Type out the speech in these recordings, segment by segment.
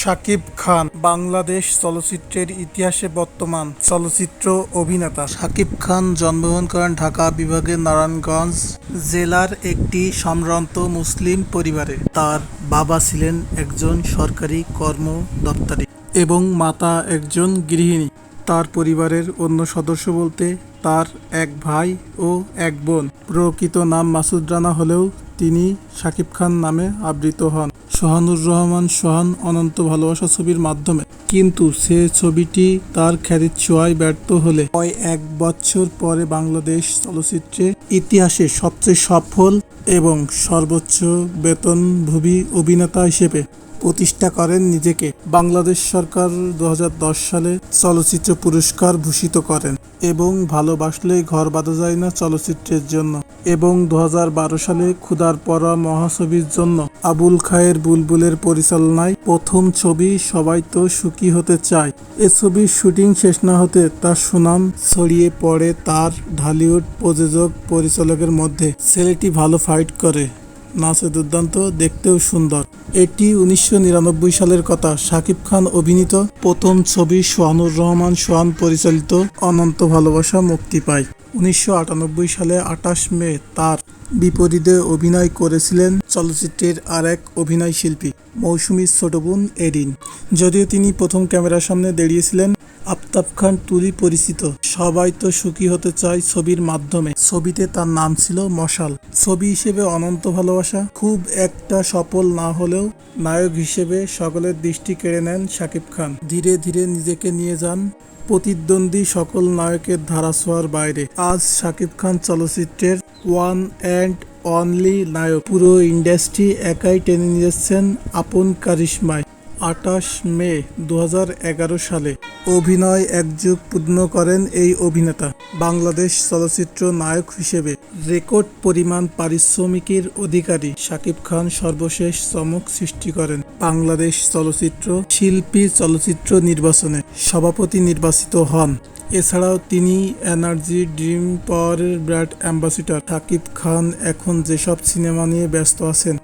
শাকিব খান বাংলাদেশ চলচ্চিত্রের ইতিহাসে বর্তমান চলচ্চিত্র অভিনেতা। শাকিব খান জন্মগ্রহণ করেন ঢাকা বিভাগের নারায়ণগঞ্জ জেলার একটি সম্ভ্রান্ত মুসলিম পরিবারে। তার বাবা ছিলেন একজন সরকারি কর্মদপ্তরি এবং মাতা একজন গৃহিণী। তার পরিবারের অন্য সদস্য বলতে তার এক ভাই ও এক বোন। প্রকৃত নাম মাসুদ রানা হলেও তিনি শাকিব খান নামে আবৃত হন। সোহানুর রহমান সোহান অনন্ত ভালোবাসা ছবির মাধ্যমে। কিন্তু সে ছবিটি তার খ্যাতির ছোঁয়ায় ব্যর্থ হলে কয় এক বছর পরে বাংলাদেশ চলচ্চিত্রে ইতিহাসে সবচেয়ে সফল এবং সর্বোচ্চ বেতনভোগী অভিনেতা হিসেবে প্রতিষ্ঠা করেন নিজেকে। বাংলাদেশ সরকার দু হাজার দশ সালে চলচ্চিত্র পুরস্কার ভূষিত করেন। এবং ভালোবাসলে ঘর বাঁধা যায় না চলচ্চিত্রের জন্য। এবং দু হাজার বারো সালে ক্ষুদার পরা মহাছবির জন্য আবুল খায়ের বুলবুলের পরিচালনায় প্রথম ছবি সবাই তো সুখী হতে চায়। এ ছবির শুটিং শেষ না হতে তার সুনাম ছড়িয়ে পড়ে তার ঢালিউড প্রযোজক পরিচালকের মধ্যে। ছেলেটি ভালো ফাইট করে। নাচে দুর্দান্ত, দেখতেও সুন্দর। এটি উনিশশো নিরানব্বই সালের কথা। শাকিব খান অভিনীত প্রথম ছবি সোহানুর রহমান সোহান পরিচালিত অনন্ত ভালোবাসা মুক্তি পায়। উনিশশো আটানব্বই সালে আঠাশ মে তার বিপরীতে অভিনয় করেছিলেন চলচ্চিত্রের আর এক অভিনয় শিল্পী মৌসুমীর ছোট বোন এরিন। যদিও তিনি প্রথম ক্যামেরার সামনে দাঁড়িয়েছিলেন আফতাব খান টুরি পরিচিত। সবাই তো সুখী হতে চায় ছবির মাধ্যমে। ছবিতে তার নাম ছিল মশাল। ছবি হিসেবে অনন্ত ভালোবাসা। খুব একটা সফল না হলেও নায়ক হিসেবে সকলের দৃষ্টি কেড়ে নেন শাকিব খান। ধীরে ধীরে নিজেকে নিয়ে যান প্রতিদ্বন্দ্বী সকল নায়কের ধারাছোঁয়ার বাইরে। আজ শাকিব খান চলচ্চিত্রের ওয়ান অ্যান্ড অনলি নায়ক। পুরো ইন্ডাস্ট্রি একাই টেনে নিয়েছেন আপন কারিশমায়। আঠাশ মে দু হাজার এগারো সালে অভিনয় একযুগ পূর্ণ করেন এই অভিনেতা। বাংলাদেশ চলচ্চিত্র নায়ক হিসেবে রেকর্ড পরিমাণ পারিশ্রমিকের অধিকারী শাকিব খান সর্বশেষ চমক সৃষ্টি করেন বাংলাদেশ চলচ্চিত্র শিল্পী চলচ্চিত্র নির্বাচনে সভাপতি নির্বাচিত হন। এছাড়াও তিনি এনার্জি, ড্রিম, পাওয়ারের ব্র্যান্ড অ্যাম্বাসিডর শাকিব খান এখন যেসব সিনেমা নিয়ে ব্যস্ত আছেন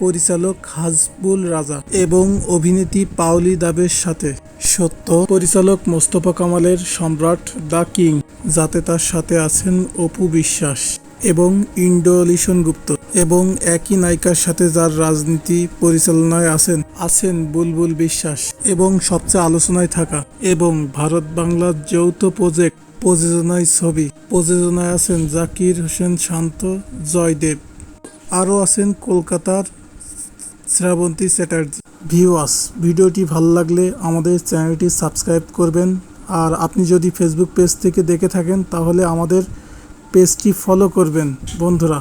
পরিচালক হাজবুল রাজা এবং অভিনেত্রী পাওলি দাবের সাথে। সত্য, পরিচালক মোস্তফা কামালের সম্রাট দ্য কিং, যাতে তার সাথে আছেন অপু বিশ্বাস এবং ইন্ডোলিশন গুপ্ত এবং একই নায়িকার সাথে যার রাজনীতি পরিচালনায় আছেন আছেন বুলবুল বিশ্বাস এবং সবচেয়ে আলোচনায় থাকা এবং ভারত বাংলার যৌথ প্রজেক্ট প্রযোজনায় ছবি প্রযোজনায় আছেন জাকির হোসেন শান্ত, জয়দেব। আরও আছেন কলকাতার শ্রাবন্তী চ্যাটার্জি। ভিউয়ার্স, ভিডিওটি ভালো লাগলে আমাদের চ্যানেলটি সাবস্ক্রাইব করবেন। আর আপনি যদি ফেসবুক পেজ থেকে দেখে থাকেন, তাহলে আমাদের পেজটি ফলো করবেন। বন্ধুরা